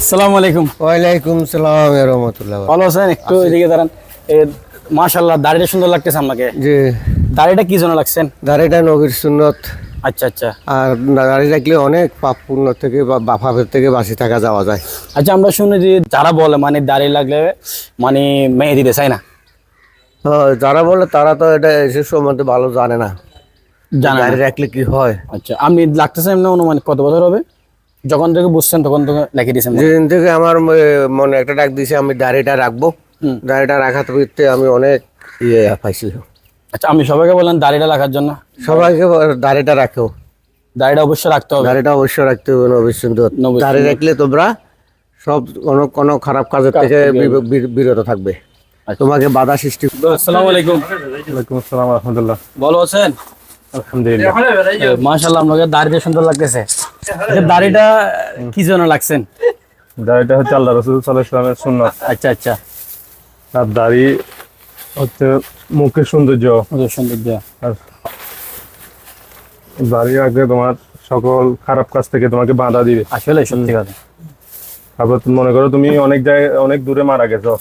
আসসালামু আলাইকুম। ওয়ালাইকুম সালাম রহমতুল্লাহ ভালো আছেন? একটু এদিকে দাঁড়ান। মাশাল্লাহ দাড়িটা সুন্দর লাগতেছে আমাকে যে দাড়িটা কি জন্য লাগছেন? দাড়িটা নবীর সুন্নত। আচ্ছা আচ্ছা। আর দাড়ি রাখলে অনেক পাপ পুণ্য থেকে বা বাফাফের থেকে বাঁচি থাকা যাওয়া যায়। আচ্ছা আমরা শুনি যে যারা বলে মানে দাড়ি লাগলে মানে মেয়ে দিতে চাই না? যারা বলে তারা তো এটা এসে সম্বন্ধে ভালো জানে না। জানা দাড়ি রাখলে কি হয়? আচ্ছা আপনি লাগতেছেন এমনি অনুমান কত বছর হবে? যখন থেকে বুঝছেন তখন থেকে লিখে দিয়েছেন। যেদিন থেকে আমার মনে একটা ডাক দিয়েছে আমি দাড়িটা রাখব। দাড়িটা রাখার ভিত্তিতে আমি অনেক ইয়ে পাইছি। আচ্ছা আমি সবাইকে বললেন দাড়িটা রাখার জন্য। সবাইকে দাড়িটা রাখো। দাড়িটা অবশ্যই রাখতে হবে। দাড়িটা অবশ্যই রাখতে হবে নবীর দাড়ি রাখলে তোমরা সব কোনো কোনো খারাপ কাজের থেকে বিরত থাকবে। তোমাকে বাধা সৃষ্টি আসসালামু আলাইকুম। ওয়ালাইকুম আসসালাম রহমতুল্লাহ। ভালো আছেন? আলহামদুলিল্লাহ। মাশাল্লাহ আপনাকে দাড়িটা সুন্দর লাগতেছে। আচ্ছা দাড়িটা কি জন্য লাগছেন? দাড়িটা হচ্ছে আল্লাহ রসুল সুন্নত। আচ্ছা আচ্ছা। আর দাড়ি হচ্ছে মুখের সৌন্দর্য। সৌন্দর্য। আর দাড়ি রাখলে তোমার সকল খারাপ কাজ থেকে তোমাকে বাধা দিবে। আসলে সত্যি কথা। তারপর মনে করো তুমি অনেক জায়গায় অনেক দূরে মারা গেছো।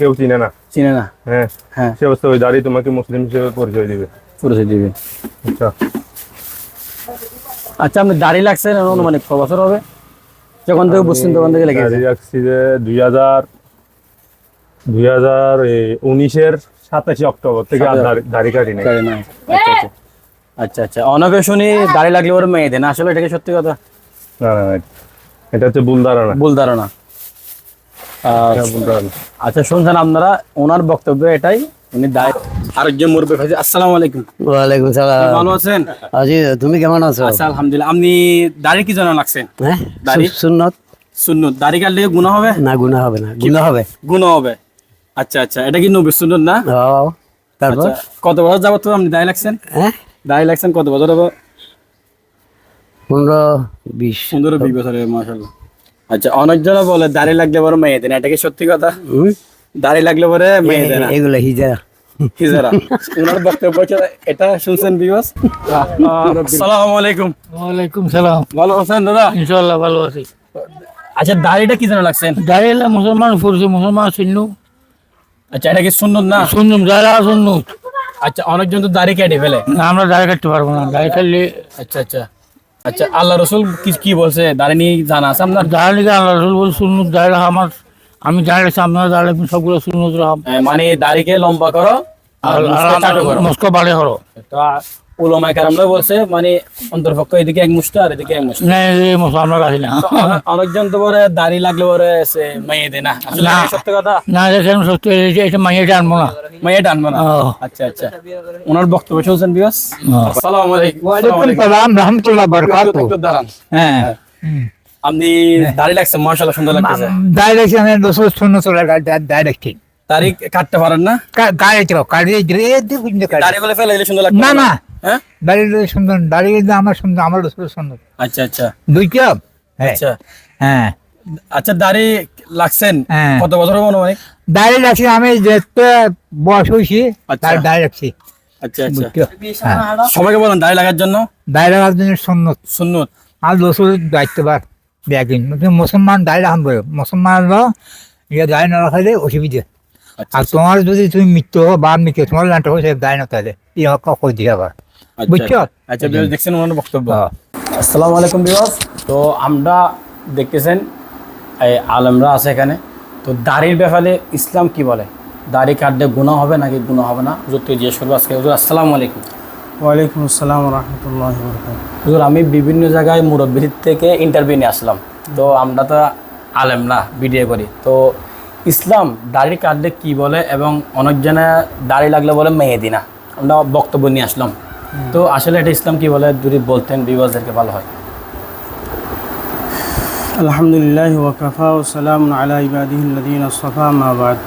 কেউ চিনে না। চিনে না। হ্যাঁ। হ্যাঁ। সে অবস্থা ওই দাড়ি তোমাকে মুসলিম হিসেবে পরিচয় দিবে। পরিচয় দিবে। আচ্ছা। আচ্ছা আপনি দাড়ি লাগছেন অনুমানিক? ক বছর হবে। যখন থেকে বুঝছেন তখন থেকে লেগে দাড়ি রাখছি যে দুই হাজার দুই হাজার উনিশের সাতাশে অক্টোবর থেকে আর দাড়ি- কাটি নাই। আচ্ছা আচ্ছা। আচ্ছা আচ্ছা। অনেকে শুনি দাড়ি লাগলে ওর মেয়ে দেন আসলে এটা কি সত্যি কথা? না না না। এটা হচ্ছে ভুল ধারণা। ভুল ধারণা। আহ, ভুল ধারণা। আচ্ছা শুনছেন আপনারা ওনার বক্তব্য এটাই। উনি দায় আরেকজন মুরব্বী ভাই আসসালামু আলাইকুম। ওয়ালাইকুম সালাম। ভালো আছেন? আজি তুমি কেমন আছো? আচ্ছা আলহামদুলিল্লাহ। আপনি দাড়ি কি জন্য লাগছেন? হ্যাঁ দাড়ি? সুন্নত। সুন্নত। দাড়ি কাটলে গুণা হবে? না গুণা হবে না গুণা হবে। গুণা হবে। আচ্ছা আচ্ছা এটা কি নবী সুন্নত না? তারপর? আচ্ছা কত বছর যাবত আপনি দাড়ি লাগছেন? হ্যাঁ? দাড়ি লাগছেন কত বছর হবে পনেরো বিশ। পনেরো বিশ বছর মাসাল্লাহ আচ্ছা অনেকজনে বলে দাড়ি লাগলে পরে মেয়ে দেন এটা কি সত্যি কথা? দাড়ি লাগলে পরে মেয়ে দেন এগুলো হিজারা। হিজারা ওনার বক্তব্য হচ্ছে এটা শুনছেন বিবাস আসসালামু আলাইকুম। ওয়ালাইকুম সালাম। ভালো আছেন দাদা? ইনশাল্লাহ ভালো আছি। আচ্ছা দাড়িটা কি জন্য লাগছেন দাঁড়িয়ে মুসলমান মুসলমান আচ্ছা এটা কি সুন্নত না? যারা আচ্ছা অনেকজন তো দাড়ি কেটে ফেলে। আমরা দাঁড়িয়ে কাটতে পারব না। দাঁড়িয়ে কাটলে আচ্ছা আচ্ছা। আচ্ছা আল্লাহ রসুল কি কি বলছে? দাড়ি নিয়ে জানা আছে আপনার? দাঁড়িয়ে আল্লাহ রসুল বল শুনুন দাঁড়িয়ে আমার আমি দাঁড়িয়ে রাখছি আপনারা দাঁড়িয়ে সবগুলো শুনুন রাখব আহ, মানে দাড়িকে লম্বা করো আর মস্কো বাড়ে তা উলমায় বলছে মানে অন্তর্পক্ষ এদিকে এক মুষ্টা আর এদিকে এক মুষ্টা না এই মস্কো আমরা রাখি না অনেকজন তো পরে দাড়ি লাগলে পরে সে মেয়ে দেয় না না। সত্য কথা না দেখেন সত্যি এটা- না টানবো না আচ্ছা আচ্ছা ওনার বক্তব্য শুনছেন আসসালামু আলাইকুম আলাইকুম। রহমতুল্লাহ হ্যাঁ আপনি দাড়ি লাগছে মাশাআল্লাহ সুন্দর লাগতেছে। দাঁড়িয়ে রাখছি আমি শূন্য চলে দাড়ি কাটতে পারেন না? গাড়ি চাও দাড়ি বলে ফেলে সুন্দর লাগবে না, না। হ্যাঁ? সুন্দর দাঁড়িয়ে আমার সুন্দর আমার সুন্দর আচ্ছা আচ্ছা। হ্যাঁ। আচ্ছা। হ্যাঁ। আচ্ছা দাড়ি লাগছেন? হ্যাঁ। কত বছর হবে মানে? রাখছি আমি যেতে বয়স হয়েছি আচ্ছা। তার রাখছি আচ্ছা আচ্ছা। হ্যাঁ। সবাইকে বলেন দাড়ি লাগার জন্য? দাঁড়িয়ে রাখার জন্য সুন্নত। সুন্নত। আর রসুল দায়িত্ববার তুমি মুসলমান দাঁড়িয়ে রাখান বলো মুসলমান ইয়ে দাঁড়িয়ে না রাখালে অসুবিধা। আচ্ছা আর তোমার যদি তুমি মৃত্যু হো বা মৃত্যু তোমার লান্ট হো সে দাঁড়িয়ে না তাহলে। ই করে দিয়ে আবার। আচ্ছা, বুঝছ? আচ্ছা দেখছেন ওনার বক্তব্য? হ্যাঁ। আসসালামু আলাইকুম বিবাস তো আমরা দেখতেছেন এই আলেমরা আছে এখানে। তো দাড়ির ব্যাপারে ইসলাম কি বলে? দাড়ি কাটলে গুণা হবে নাকি গুণা হবে না? তুই জিজ্ঞেস করব আজকে। আসসালামু আলাইকুম। ওয়ালাইকুম আসসালাম রহমতুল্লাহ হুজুর আমি বিভিন্ন জায়গায় মুরব্বীর থেকে ইন্টারভিউ নিয়ে আসলাম। তো আমরা তো আলেম না ভিডিও করি। তো ইসলাম দাড়ি কাটলে কি বলে এবং অনেকজনে দাড়ি লাগলে বলে মেহেদি না? আমরা বক্তব্য নিয়ে আসলাম। তো আসলে এটা ইসলাম কি বলে? যদি বলতেন বিবাসদেরকে ভালো হয়। আলহামদুলিল্লাহ ওয়াকাফা ও সালাম আলা ইবাদিহিল্লাদিন আসফা মাবাদ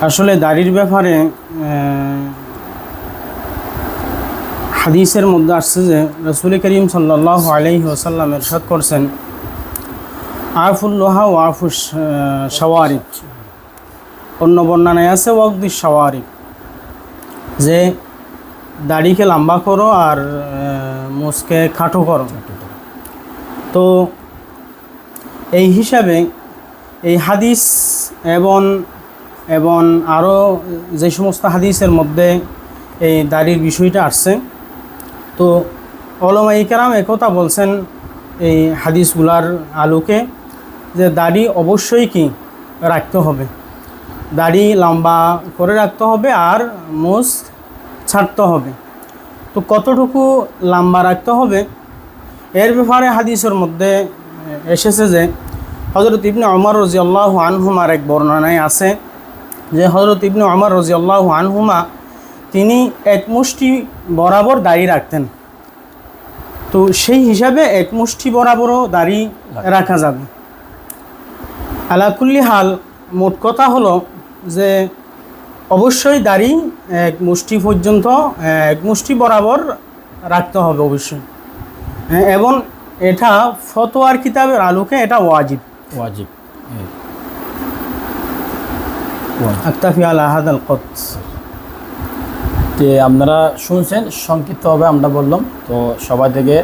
আসলে দাড়ির ব্যাপারে হাদিসের মধ্যে আসছে যে রসুল করিম সাল্লাহ আলাইহি ওসাল্লাম এরশাদ করছেন আফুল্লোহা ও আফুস সওয়ারিক অন্য বর্ণনায় আছে ওয়াকদি সওয়ারিক যে দাড়িকে লম্বা করো আর মুছকে খাটো করো। তো এই হিসাবে এই হাদিস এবং এবং আরও যে সমস্ত হাদিসের মধ্যে এই দাড়ির বিষয়টা আসছে, তো অলমাই কেরাম একথা বলছেন এই হাদিসগুলার আলোকে যে দাড়ি অবশ্যই কি রাখতে হবে। দাড়ি লম্বা করে রাখতে হবে আর মোজ ছাড়তে হবে। তো কতটুকু লম্বা রাখতে হবে? এর ব্যাপারে হাদিসের মধ্যে এসেছে যে হজরত ইবনে অমর রজিয়াল্লাহ আনহুমার এক বর্ণনায় আছে যে হজরত ইবনে অমর রজিয়াল্লাহ আনহুমা তিনি এক মুষ্টি বরাবর দাড়ি রাখতেন। তো সেই হিসাবে এক মুষ্টি বরাবরও দাড়ি রাখা যাবে। আলাকুল্লি হাল মোট কথা হলো যে অবশ্যই দাড়ি এক মুষ্টি পর্যন্ত এক মুষ্টি বরাবর রাখতে হবে অবশ্যই। হ্যাঁ, এবং এটা ফতোয়ার কিতাবের আলোকে এটা ওয়াজিব। ওয়াজিব। আক্তাফি আল আহাদ আল কত যে আপনারা শুনছেন, সংক্ষিপ্তভাবে আমরা বললাম, তো সবাই থেকে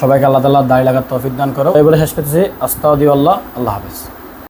সবাইকে আল্লাহ তাল্লাহ দাঁড়িয়ে লাগার তৌফিক দান করো। এবারে শেষ করতেছি। আস্তাউদ্দি আল্লাহ আল্লাহ হাফিজ।